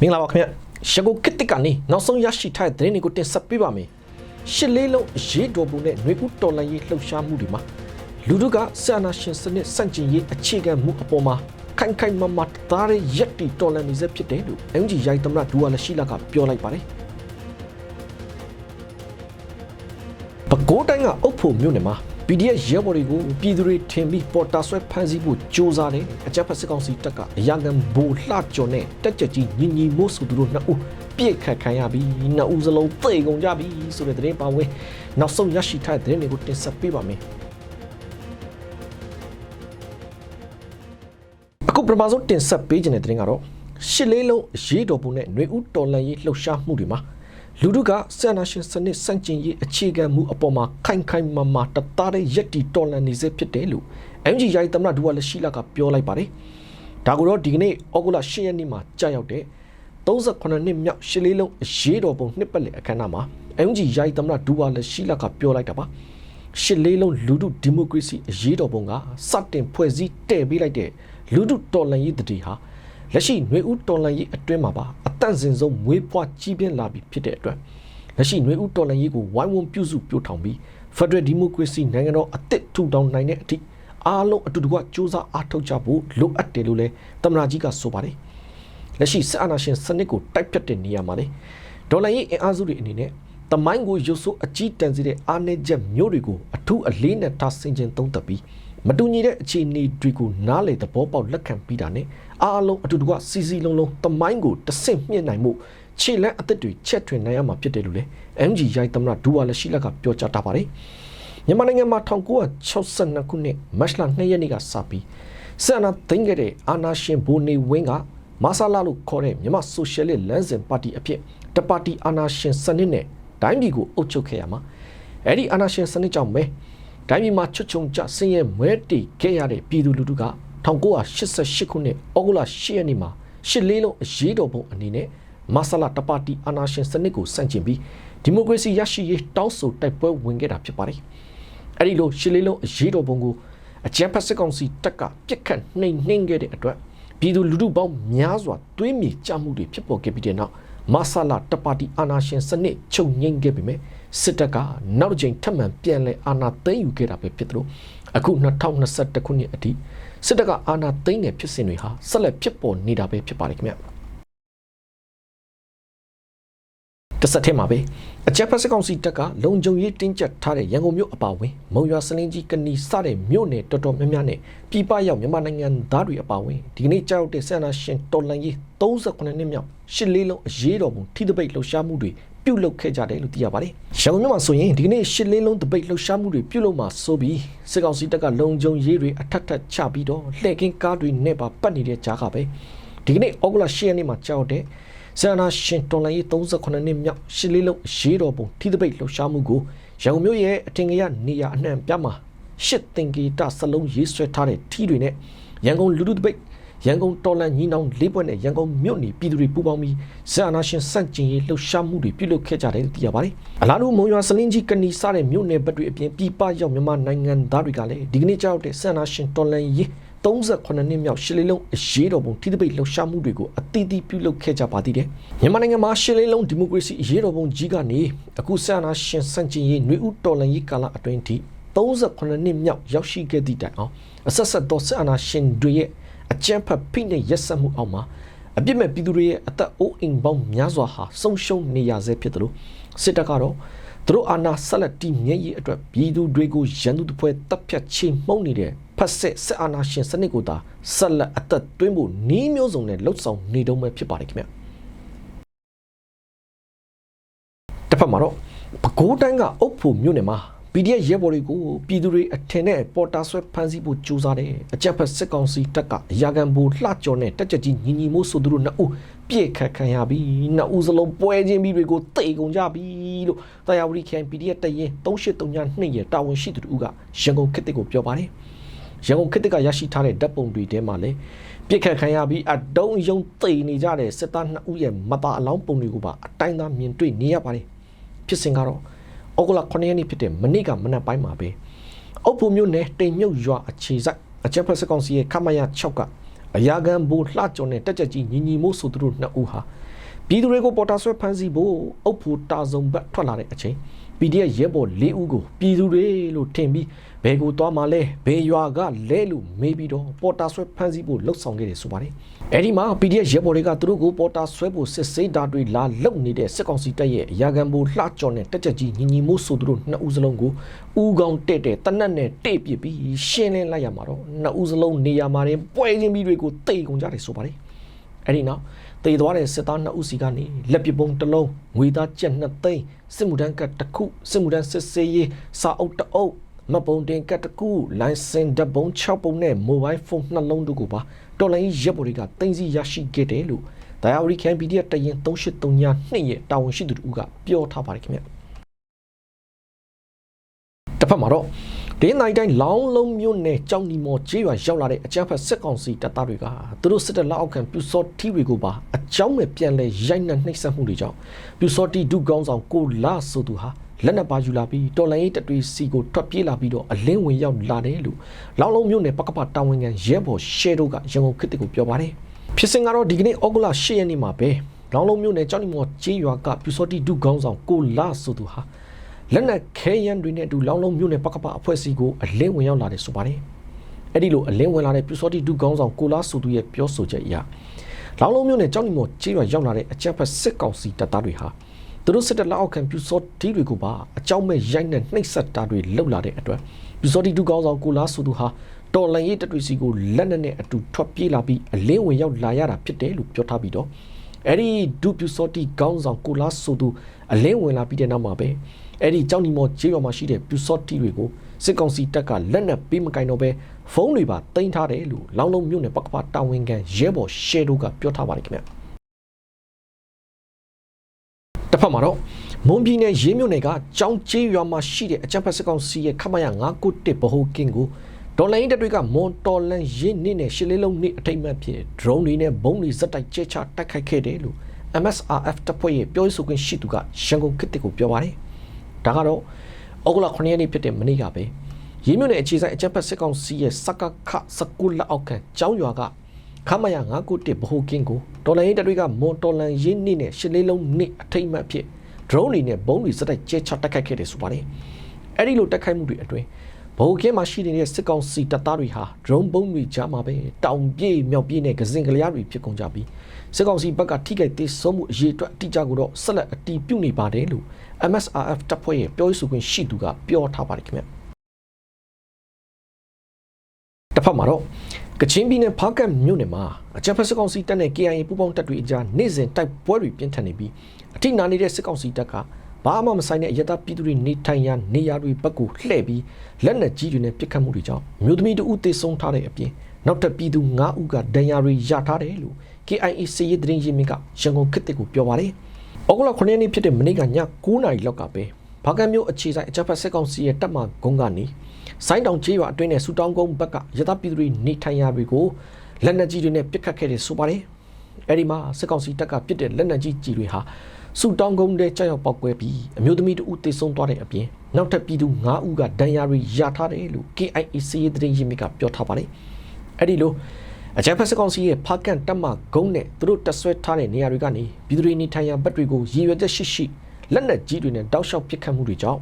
မင်္ဂလာပါခင်ဗျရကိုကစ်တစ်ကနေနောက်ဆုံးရရှိထားတဲ့သတင်းတွေကိုတင်ဆက်ပေးပါမယ်ရှစ်လေးလုံးအရေးတော်ပုံနဲ့ຫນွေဦးတော်လှန်ရေးလှုပ်ရှားမှုတွေမှာလူတို့ကဆန္ဒရှင်စနစ်စန့်ကျင်ရေးအခြေခံမှုအပေါ်မှာခိုင်ခိုင်မာမာတားရရက်တီတော်လှန်နေစေဖြစ်တယ်လို့ MG ရိုက်သမရဒူဝါလရှိလာကပြောလိုက်ပါတယ်ပဲခူးတိုင်းကအုပ်ဖို့မြို့နယ်မှာ PDF ရဲဘော်တွေကိုပြည်သူတွေထင်ပြီးပေါ်တာဆွဲဖမ်းဆီးဖို့ကြိုးစားတယ်အကြမ်းဖက်စစ်ကောင်စီတပ်ကအရာခံဘိုလ်လှကျော်နဲ့တက်ကြကြီးညီညီမို့ဆိုသူတို့နှစ်ဦးပြစ်ခတ်ခံရပြီးနှစ်ဦးစလုံးသေကုန်ကြပြီဆိုတဲ့သတင်းပါဝင်နောက်ဆုံးရရှိထားတဲ့သတင်းတွေကိုတင်ဆက်ပေးပါမယ်အခုပထမဆုံးတင်ဆက်ပေးခြင်းတဲ့သတင်းကတော့ရှစ်လေးလုံးအရေးတော်ပုံနဲ့ຫນွေဦးတော်လန်ရေးလှုပ်ရှားမှုတွေမှာ လူတို့ကဆန္ဒရှင်စနစ်စန့်ကျင်ရေးအခြေခံမှုအပေါ်မှာခိုင်ခိုင်မာမာတသားတဲ့ရက်တီတော်လန်နေစေဖြစ်တယ်လို့ MG ရိုင်သမရဒူဝါလရှိလာကပြောလိုက်ပါတယ်။ဒါကိုတော့ဒီကနေ့ဩဂုတ်လ10ရက်နေ့မှာကြာရောက်တဲ့38နှစ်မြောက်ရှစ်လေးလုံးအရေးတော်ပုံနှစ်ပတ်လည်အခမ်းအနားမှာ MG ရိုင်သမရဒူဝါလရှိလာကပြောလိုက်တာပါ။ရှစ်လေးလုံးလူထုဒီမိုကရေစီအရေးတော်ပုံကစတင်ဖွဲ့စည်းတည်ပေးလိုက်တဲ့လူထုတော်လှန်ရေးတတိဟာလက်ရှိຫນွေဦးတော်လှန်ရေးအတွင်းမှာပါအ တန့်စင်ဆုံးမွေးဖွားကြီးပြင်းလာပြီဖြစ်တဲ့အတွက်လက်ရှိຫນွေဦးတော်လှန်ရေးကိုဝိုင်းဝန်းပြုစုပြောထောင်ပြီး Federal Democracy နိုင်ငံတော်အသစ်ထူထောင်နိုင်တဲ့အထိအားလုံးအတူတကွစ조사အားထုတ်ကြဖို့လိုအပ်တယ်လို့လည်းသမ္မတကြီးကဆိုပါတယ်လက်ရှိစစ်အာဏာရှင်စနစ်ကိုတိုက်ဖြတ်တဲ့နေရာမှာလေဒေါ်လာရေးအင်အားစုတွေအနေနဲ့တမိုင်းကိုရုပ်ဆိုးအကြီးတန်းစေတဲ့အားနည်းချက်မျိုးတွေကိုအထူးအလေးနဲ့ထားဆင်ခြင်သုံးသပ်ပြီး မတူညီတဲ့အခြေအနေတွေကိုနားလေသဘောပေါက်လက်ခံပြီးတာနဲ့အားလုံးအတူတကွစီစီလုံးလုံးတမိုင်းကိုတဆင့်မြင့်နိုင်မှုခြေလန်းအသက်တွေချက်ထွင်နိုင်ရမှာဖြစ်တယ်လို့လည်း MG ရိုက်သမရဒူဝါလက်ရှိလက်ကပြောကြားထားပါတယ်မြန်မာနိုင်ငံမှာ1962ခုနှစ်မတ်လ2ရက်နေ့ကစပြီးဆန္ဒသိမ်းခဲ့တဲ့အာနာရှင်ဘိုနေဝင်းကမဆာလာလို့ခေါ်တဲ့မြန်မာဆိုရှယ်လစ်လမ်းစဉ်ပါတီအဖြစ်တပါတီအာနာရှင်စနစ်နဲ့ဒိုင်းပြည်ကိုအုပ်ချုပ်ခဲ့ရမှာအဲ့ဒီအာနာရှင်စနစ်ကြောင့်ပဲ ဒိုင်းပြည်မှာချွတ်ချုံကြဆင်းရဲမွဲတေခဲ့ရတဲ့ပြည်သူလူထုက1988ခုနှစ်ဩဂုတ်လ10ရက်နေ့မှာရှစ်လေးလုံးအရေးတော်ပုံအနေနဲ့မဆလာတပါတီအာနာရှင်စနစ်ကိုစန့်ကျင်ပြီးဒီမိုကရေစီရရှိရေးတောင်းဆိုတိုက်ပွဲဝင်ခဲ့တာဖြစ်ပါတယ်။အဲဒီလိုရှစ်လေးလုံးအရေးတော်ပုံကိုအကြမ်းဖက်စစ်ကောင်စီတပ်ကပြစ်ခတ်နှိမ်နှင်းခဲ့တဲ့အတွက်ပြည်သူလူထုပေါင်းများစွာသွေးမြေကြမှုတွေဖြစ်ပေါ်ခဲ့ပြီးတဲ့နောက်မဆလာတပါတီအာနာရှင်စနစ်ချုပ်ငိမ့်ခဲ့ပြီမဲ့ စစ်တပ်ကနောက်တစ်ကြိမ်ထပ်မံပြန်လည်အာဏာသိမ်းယူခဲ့တာပဲဖြစ်သလိုအခု2021ခုနှစ်အထိစစ်တပ်ကအာဏာသိမ်းတဲ့ဖြစ်စဉ်တွေဟာဆက်လက်ဖြစ်ပေါ်နေတာပဲဖြစ်ပါတယ်ခင်ဗျတစ်ဆက်တည်းမှာပဲအကြက်ဖက်စကောင်စီတပ်ကလုံခြုံရေးတင်းကျပ်ထားတဲ့ရန်ကုန်မြို့အပါအဝင်မုံရွာစလင်းကြီးကနီစတဲ့မြို့နယ်တော်တော်များများနဲ့ပြည်ပရောက်မြန်မာနိုင်ငံသားတွေအပါအဝင်ဒီကနေ့ကြောက်တဲ့ဆန္ဒရှင်တော်လန်ကြီး38နှစ်မြောက်ရှစ်လေးလုံးအရေးတော်ပုံထိသပိတ်လှုပ်ရှားမှုတွေ ပြုလုပ်ခဲ့ကြတယ်လို့သိရပါတယ်။ရန်ကုန်မြို့မှာဆိုရင်ဒီကနေ့ရှစ်လေးလုံးတပိတ်လှုပ်ရှားမှုတွေပြုလုပ်မှာဆိုပြီးစစ်ကောင်စီတပ်ကလုံခြုံရေးတွေအထက်ထက်ချပြီးတော့လှည့်ကင်းကားတွေနဲ့ပါပတ်နေတဲ့ကြားကပဲဒီကနေ့ဩဂုတ်လ10ရက်နေ့မှာကြောက်တဲ့ဆန္ဒရှင်တော်လိုင်း38နှစ်မြောက်ရှစ်လေးလုံးရေးတော်ပုံထိသပိတ်လှုပ်ရှားမှုကိုရန်ကုန်မြို့ရဲ့အထင်ကရနေရာအနှံ့ပြမှာရှစ်သင်္ကေတစလုံးရေးဆွဲထားတဲ့ထီတွေနဲ့ရန်ကုန်လူလူတပိတ် ရန်ကုန်တော်လန်ညီနောင်လေးပွဲနဲ့ရန်ကုန်မြို့နေပြည်သူတွေပူးပေါင်းပြီးဇာနာရှင်စန့်ကျင်ရေးလှုပ်ရှားမှုတွေပြုလုပ်ခဲ့ကြတယ်လို့သိရပါတယ်။အလားတူမုံရွာစလင်းကြီးကနီစားတဲ့မြို့နယ်ဘက်တွေအပြင်ပြည်ပရောက်မြန်မာနိုင်ငံသားတွေကလည်းဒီကနေ့ကြောက်တဲ့ဇာနာရှင်တော်လန်ရေး38နှစ်မြောက်ရှစ်လေးလုံးအရေးတော်ပုံထိသပိတ်လှုပ်ရှားမှုတွေကိုအသီးသီးပြုလုပ်ခဲ့ကြပါသေးတယ်။မြန်မာနိုင်ငံမှာရှစ်လေးလုံးဒီမိုကရေစီအရေးတော်ပုံကြီးကနေအခုဆန္ဒရှင်စန့်ကျင်ရေးຫນွေဥတော်လှန်ရေးကာလအတွင်းထိ38နှစ်မြောက်ရောက်ရှိခဲ့သည့်တိုင်အောင်အဆက်ဆက်သောဆန္ဒရှင်တွေရဲ့ အကြမ်းဖက်ဖိနှိပ်ရက်စက်မှုအောက်မှာအပြစ်မဲ့ပြည်သူတွေရဲ့အသက်အိုးအိမ်ပေါင်းများစွာဟာဆုံးရှုံးနေရဆဲဖြစ်တယ်လို့စစ်တပ်ကတော့သူတို့အာဏာဆက်လက်တည်မြဲရေးအတွက်ပြည်သူတွေကိုရန်သူတစ်ဖွဲ့တပ်ဖြတ်ချေမှုန်းနေတဲ့ဖက်စစ်စစ်အာဏာရှင်စနစ်ကိုသာဆက်လက်အသက်သွင်းဖို့နှီးမျိုးစုံနဲ့လှုပ်ဆောင်နေတော့မှဖြစ်ပါတယ်ခင်ဗျတစ်ဖက်မှာတော့ပဲခူးတိုင်းကအုပ်ဖို့မြို့နယ်မှာ PDF ရဲဘော်တွေကိုပြည်သူတွေအထင်နဲ့ပေါ်တာဆွဲဖမ်းဆီးဖို့ကြိုးစားတယ်အကြက်ဖက်စစ်ကောင်စီတပ်ကအရာခံဘူလှကြော်နဲ့တက်ကြကြီးညီညီမို့ဆိုသူတို့နှစ်ဦးပြည့်ခတ်ခံရပြီးနှစ်ဦးစလုံးပွဲချင်းပြီးတွေကိုတိတ်ကုန်ကြပြီလို့တရားဝတီခိုင် PDF တရင်3832ရဲ့တာဝန်ရှိသူတို့ကရန်ကုန်ခေတ်တစ်ကိုပြောပါတယ်ရန်ကုန်ခေတ်တစ်ကရရှိထားတဲ့ဓာတ်ပုံတွေထဲမှာလည်းပြစ်ခတ်ခံရပြီးအတုံးယုံသိနေကြတဲ့စစ်သားနှစ်ဦးရဲ့မသားအလောင်းပုံတွေကိုပါအတိုင်းသားမြင်တွေ့နေရပါတယ်ဖြစ်စဉ်ကတော့ ဩဂုတ်လ9ရက်နေ့ဖြစ်တဲ့မနေ့ကမနက်ပိုင်းမှာပဲအုပ်ဖို့မြို့နယ်တိမ်မြုပ်ရွာအခြေစိုက်အချက်ဖက်စကောင်စီရဲ့ခမရ6ကအရာခံဘူလှကြော်နဲ့တက်ကြကြီးညီညီမို့ဆိုသူတို့နှစ်ဦးဟာ ပြည်သူတွေကိုပေါ်တာဆွဲဖမ်းဆီးဖို့အုပ်ဖို့တာစုံဘက်ထွက်လာတဲ့အချိန် PDF ရဲဘော်၄ဦးကိုပြည်သူတွေလို့ထင်ပြီးဘယ်ကိုသွားမှလဲဘယ်ရွာကလဲလို့မေးပြီးတော့ပေါ်တာဆွဲဖမ်းဆီးဖို့လှုပ်ဆောင်ခဲ့တယ်ဆိုပါတယ်အဲ့ဒီမှာ PDF ရဲဘော်တွေကသူတို့ကိုပေါ်တာဆွဲဖို့စစ်ဆေးတာတွေလာလုံနေတဲ့စစ်ကောင်စီတပ်ရဲ့အရာခံဘူလှကြော်နဲ့တက်ကြကြီးညီညီမိုးဆိုသူတို့နှစ်ဦးစလုံးကိုဦးကောင်တဲ့တဲ့တနတ်နဲ့တိတ်ပစ်ပြီးရှင်းလင်းလိုက်ရမှာတော့နှစ်ဦးစလုံးနေရာမှာတင်ပွဲချင်းပြီးတွေကိုတိတ်ကုန်ကြတယ်ဆိုပါတယ် အဲ့ဒီနောက်တေသွားတဲ့စစ်သားနှစ်ဦးစီကနေလက်ပပုံတစ်လုံးငွေသားကျပ်နှစ်သိန်းစစ်မှုထမ်းကတ်တစ်ခုစစ်မှုထမ်းစစ်စေးရေးစာအုပ်တစ်အုပ်မပုံတင်ကတ်တစ်ခုလိုင်စင်ဓာတ်ပုံ6ပုံနဲ့မိုဘိုင်းဖုန်းနှလုံးတို့ကိုပါတော်လိုင်းရပ်ပေါ်တွေကတင်စီရရှိခဲ့တယ်လို့တရားဝရီကန် PDF တရင်383ညနှစ်ရဲ့တာဝန်ရှိသူတို့ကပြောထားပါတယ်ခင်ဗျတစ်ဖက်မှာတော့ ဒင်းနိုင်တိုင်းလောင်းလုံးမြို့နယ်ကြောင်ဒီမော်ကျေးရွာရောက်လာတဲ့အကြမ်းဖက်စစ်ကောင်စီတပ်သားတွေကသူတို့စစ်တပ်လက်အောက်ခံပြူစောတီတွေကိုပါအကြောင်းမဲ့ပြန်လဲရိုက်နှက်နှိပ်စက်မှုတွေကြောင့်ပြူစောတီဒုကောင်းဆောင်ကိုလာဆိုသူဟာလက်နက်ပါယူလာပြီးတော်လိုင်းရေးတတွေစီကိုထွက်ပြေးလာပြီးတော့အလင်းဝင်ရောက်လာတယ်လို့လောင်းလုံးမြို့နယ်ပကပတာဝန်ခံရဲဘော်ရှဲတို့ကရန်ကုန်ခေတ်ကိုပြောပါတယ်ဖြစ်စဉ်ကတော့ဒီကနေ့ဩဂုတ်လ10ရက်နေ့မှာပဲလောင်းလုံးမြို့နယ်ကြောင်ဒီမော်ကျေးရွာကပြူစောတီဒုကောင်းဆောင်ကိုလာဆိုသူဟာ လက်နက်ခဲယမ်းတွေနဲ့အတူလောင်းလုံးမြို့နယ်ပကပအဖွဲ့အစည်းကိုအလင်းဝင်ရောက်လာတယ်ဆိုပါတယ်။အဲ့ဒီလိုအလင်းဝင်လာတဲ့ပြူစောတိဒုကောင်းဆောင်ကိုလာဆိုသူရဲ့ပြောဆိုချက်အရလောင်းလုံးမြို့နယ်ကြောင်းဒီမော်ကျေးရွာရောက်လာတဲ့အကြမ်းဖက်စစ်ကောင်စီတပ်သားတွေဟာသူတို့စစ်တပ်လက်အောက်ခံပြူစောတိတွေကိုပါအကြောင်းမဲ့ရိုက်နဲ့နှိပ်စက်တာတွေလုပ်လာတဲ့အတွက်ပြူစောတိဒုကောင်းဆောင်ကိုလာဆိုသူဟာတော်လန်ရေးတပ်တွေစီကိုလက်နက်နဲ့အတူထွက်ပြေးလာပြီးအလင်းဝင်ရောက်လာရတာဖြစ်တယ်လို့ပြောထားပြီးတော့ အဲ့ဒီဒုပြူစောတိကောင်းဆောင်ကိုလာဆိုသူအလင်းဝင်လာပြီးတဲ့နောက်မှာပဲအဲ့ဒီကြောင်ဒီမော်ကျေးရွာမှာရှိတဲ့ပြူစောတီတွေကိုစစ်ကောင်စီတပ်ကလက်နက်ပေးမကင်တော့ပဲဖုန်းတွေပါတင်ထားတယ်လို့လောင်းလုံးမြို့နယ်ပကပတာဝန်ခံရဲဘော်ရှဲတို့ကပြောထားပါတယ်ခင်ဗျတစ်ဖက်မှာတော့မွန်ပြည်နယ်ရေးမြို့နယ်ကကြောင်ကျေးရွာမှာရှိတဲ့အကြမ်းဖက်စစ်ကောင်စီရဲ့ခမရ991ဗဟိုကင်းကို ဒေါ်လာရင်းတပ်တွေကမွန်တော်လန်ရင်းနေနဲ့ရှစ်လေးလုံးနေအထိတ်မှတ်ဖြစ် drone တွေနဲ့ဘုံတွေစက်တိုက်ကျဲချတိုက်ခိုက်ခဲ့တယ်လို့ MSRF တပ်ဖွဲ့ရဲ့ပြောရေးဆိုခွင့်ရှိသူကရန်ကုန်ခေတ်ကိုပြောပါတယ်ဒါကတော့ဩဂုတ်လ9ရက်နေ့ဖြစ်တဲ့မနေ့ကပဲရေးမြို့နယ်အခြေဆိုင်အကြက်ဖက်စစ်ကောင်စီရဲ့စကခစကူလက်အောက်ခံကျောင်းရွာကခမရ991ဘဟုကင်းကိုဒေါ်လာရင်းတတွေကမွန်တော်လန်ရင်းနှိနဲ့ရှစ်လေးလုံးနှိအထိတ်မှတ်ဖြစ် drone တွေနဲ့ဘုံတွေစတိုက်ကျဲချတိုက်ခိုက်ခဲ့တယ်ဆိုပါတယ်အဲ့ဒီလိုတိုက်ခိုက်မှုတွေအတွင်း ဘဟုကင်းမှာရှိနေတဲ့စစ်ကောင်စီတပ်သားတွေဟာ drone ဘုံတွေကြားမှာပဲတောင်ပြေးမြောက်ပြေးနဲ့ကစင်ကလျားတွေဖြစ်ကုန်ကြပြီးစစ်ကောင်စီဘက်ကထိခိုက်သေးဆုံးမှုအရေးအတွက်အတိအကျကိုတော့ဆက်လက်အတီးပြုတ်နေပါတယ်လို့ MSRF တပ်ဖွဲ့ရဲ့ပြောရေးဆိုခွင့်ရှိသူကပြောထားပါတယ်ခင်ဗျတစ်ဖက်မှာတော့ကချင်ပြည်နယ်ဖားကတ်မြို့နယ်မှာအကြမ်းဖက်စစ်ကောင်စီတပ်နဲ့ KIA ပူးပေါင်းတပ်တွေအကြားနေ့စဉ်တိုက်ပွဲတွေပြင်းထန်နေပြီးအထိနာနေတဲ့စစ်ကောင်စီတပ်က ဘာမှမဆိုင်တဲ့အရသာပြည်သူတွေနေထိုင်ရာနေရာတွေဘက်ကိုလှည့်ပြီးလက်နက်ကြီးတွေနဲ့ပစ်ခတ်မှုတွေကြောင့်မြို့သမီးတို့ဦးသေဆုံးထားတဲ့အပြင်နောက်ထပ်ပြည်သူ9ဦးကဒဏ်ရာတွေရထားတယ်လို့ KIA စီရေးသတင်းရင်းမြစ်ကရန်ကုန်ခေတ်ကိုပြောပါတယ်။ဩဂုတ်လ9ရက်နေ့ဖြစ်တဲ့မနေ့ကည9နာရီလောက်ကပဲဘာကန်မြို့အခြေဆိုင်အကြမ်းဖက်စစ်ကောင်စီရဲ့တပ်မှဂုံကနေဆိုင်းတောင်ကျေးရွာအတွင်းနဲ့စူတောင်းကုန်းဘက်ကရသပြည်သူတွေနေထိုင်ရာတွေကိုလက်နက်ကြီးတွေနဲ့ပစ်ခတ်ခဲ့တယ်ဆိုပါတယ်။အဲဒီမှာစစ်ကောင်စီတပ်ကပစ်တဲ့လက်နက်ကြီးကြီးတွေဟာ စူတောင်းကုန်းထဲကြောက်ရောက်ပောက်ကွဲပြီးအမျိုးသမီးတို့သေဆုံးသွားတဲ့အပြင်နောက်ထပ်ပြည်သူ9ဦးကဒဏ်ရာတွေရထားတယ်လို့ KIA စီးရေးသတင်းရင်းမြစ်ကပြောထားပါတယ်။အဲဒီလိုအကြံဖက်စကောင်စီရဲ့ဖာကန်တက်မှဂုံးနဲ့သူတို့တက်ဆွဲထားတဲ့နေရာတွေကနေပြည်သူတွေနေထိုင်ရာဘက်တွေကိုရည်ရွယ်ချက်ရှိရှိလက်နက်ကြီးတွေနဲ့တောက်လျှောက်ပစ်ခတ်မှုတွေကြောင့်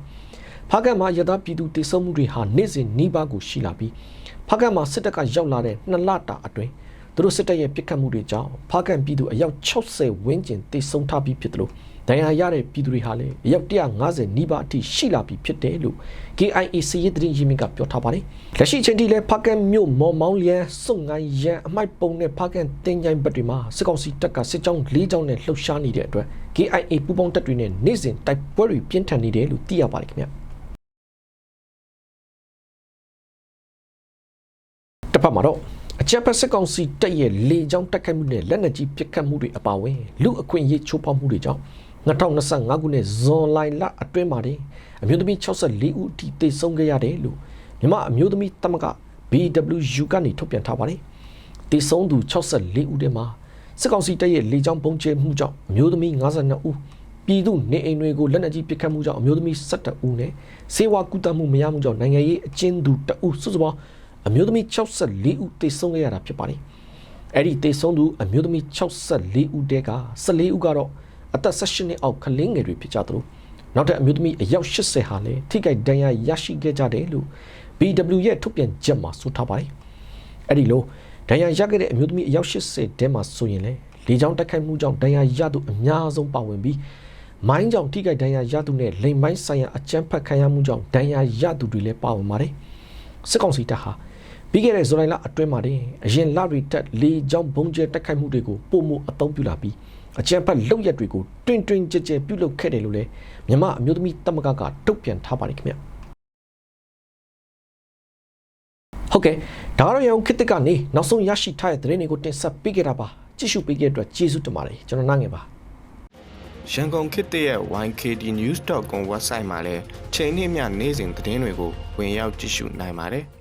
ဖာကန်မှာရသားပြည်သူတေဆုံးမှုတွေဟာနေ့စဉ်နှီးပါးကိုရှိလာပြီးဖာကန်မှာစစ်တပ်ကရောက်လာတဲ့နှစ်လတာအတွင်း သူတို့စစ်တပ်ရဲ့ပစ်ခတ်မှုတွေကြောင့်ဖာကန်ပြည်သူအယောက်60ဝန်းကျင်တေဆုံးထားပြီးဖြစ်တယ်လို့ဒဏ်ရာရတဲ့ပြည်သူတွေဟာလည်းအယောက်150နီးပါးအထိရှိလာပြီဖြစ်တယ်လို့ KIA စီရေးသတင်းရင်းမြစ်ကပြောထားပါတယ်။လက်ရှိချိန်ထိလည်းဖာကန်မြို့မော်မောင်းလျန်စုံငိုင်းရန်အမိုက်ပုံနဲ့ဖာကန်တင်ကြိုင်ဘက်တွေမှာစစ်ကောင်စီတပ်ကစစ်ကြောင်း၄ကြောင်းနဲ့လှုပ်ရှားနေတဲ့အတွက် KIA ပူးပေါင်းတပ်တွေနဲ့နေ့စဉ်တိုက်ပွဲတွေပြင်းထန်နေတယ်လို့သိရပါတယ်ခင်ဗျာ။တစ်ဖက်မှာတော့ အကြက်ဖက်စစ်ကောင်စီတပ်ရဲ့လေကြောင်းတက်ခိုက်မှုနဲ့လက်နက်ကြီးပစ်ခတ်မှုတွေအပါအဝင်လူအခွင့်အရေးချိုးဖောက်မှုတွေကြောင့်2025ခုနှစ်ဇွန်လလအတွင်းမှာတင်အမျိုးသမီး64ဦးအထိသေဆုံးခဲ့ရတယ်လို့မြမအမျိုးသမီးတမက BWU ကနေထုတ်ပြန်ထားပါတယ်။သေဆုံးသူ64ဦးထဲမှာစစ်ကောင်စီတပ်ရဲ့လေကြောင်းပုံကျဲမှုကြောင့်အမျိုးသမီး52ဦးပြည်သူနေအိမ်တွေကိုလက်နက်ကြီးပစ်ခတ်မှုကြောင့်အမျိုးသမီး17ဦးနဲ့စေဝါကူတမှုမရမှုကြောင့်နိုင်ငံရေးအကျဉ်းသူ2ဦးစုစုပေါင်း အမျိုးသမီး64ဦးသေဆုံးခဲ့ရတာဖြစ်ပါတယ်။အဲ့ဒီတေဆုံးသူအမျိုးသမီး64ဦးတဲက14ဦးကတော့အသက်18နှစ်အောက်ကလေးငယ်တွေဖြစ်ကြသလိုနောက်ထပ်အမျိုးသမီးအယောက်80ဟာလည်းထိခိုက်ဒဏ်ရာရရှိခဲ့ကြတယ်လို့ BW ရဲ့ထုတ်ပြန်ချက်မှာဆိုထားပါတယ်။အဲ့ဒီလိုဒဏ်ရာရခဲ့တဲ့အမျိုးသမီးအယောက်80တဲမှာဆိုရင်လေလေကြောင်းတိုက်ခိုက်မှုကြောင့်ဒဏ်ရာရသူအများဆုံးပါဝင်ပြီးမိုင်းကြောင့်ထိခိုက်ဒဏ်ရာရသူနဲ့လိမ်မိုင်းဆိုင်ရာအကြမ်းဖက်ခံရမှုကြောင့်ဒဏ်ရာရသူတွေလည်းပါဝင်ပါတယ်။စစ်ကောင်စီတပ်ဟာ ပြီးခဲ့တဲ့ဇူလိုင်လအတွင်းမှာတင်အရင်လရီတက်လေကြောင်းဘုံကျဲတိုက်ခိုက်မှုတွေကိုပုံမှုအသုံးပြုလာပြီးအကြမ်းဖက်လုပ်ရက်တွေကိုတွင်တွင်ကြဲကြဲပြုလုပ်ခဲ့တယ်လို့လည်းမြန်မာအမျိုးသမီးတမကကတုတ်ပြန်ထားပါတယ်ခင်ဗျာဟုတ်ကဲ့ဒါကတော့ရအောင်ခေတ်သစ်ကနေနောက်ဆုံးရရှိထားတဲ့သတင်းတွေကိုတင်ဆက်ပေးခဲ့တာပါကြည့်ရှုပေးခဲ့တဲ့အတွက်ကျေးဇူးတင်ပါတယ်ကျွန်တော်နားငယ်ပါရန်ကုန်ခေတ်သစ်ရဲ့ YKDnews.com website မှာလည်းချိန်နှင့်မျှနေ့စဉ်သတင်းတွေကိုဝင်ရောက်ကြည့်ရှုနိုင်ပါတယ်။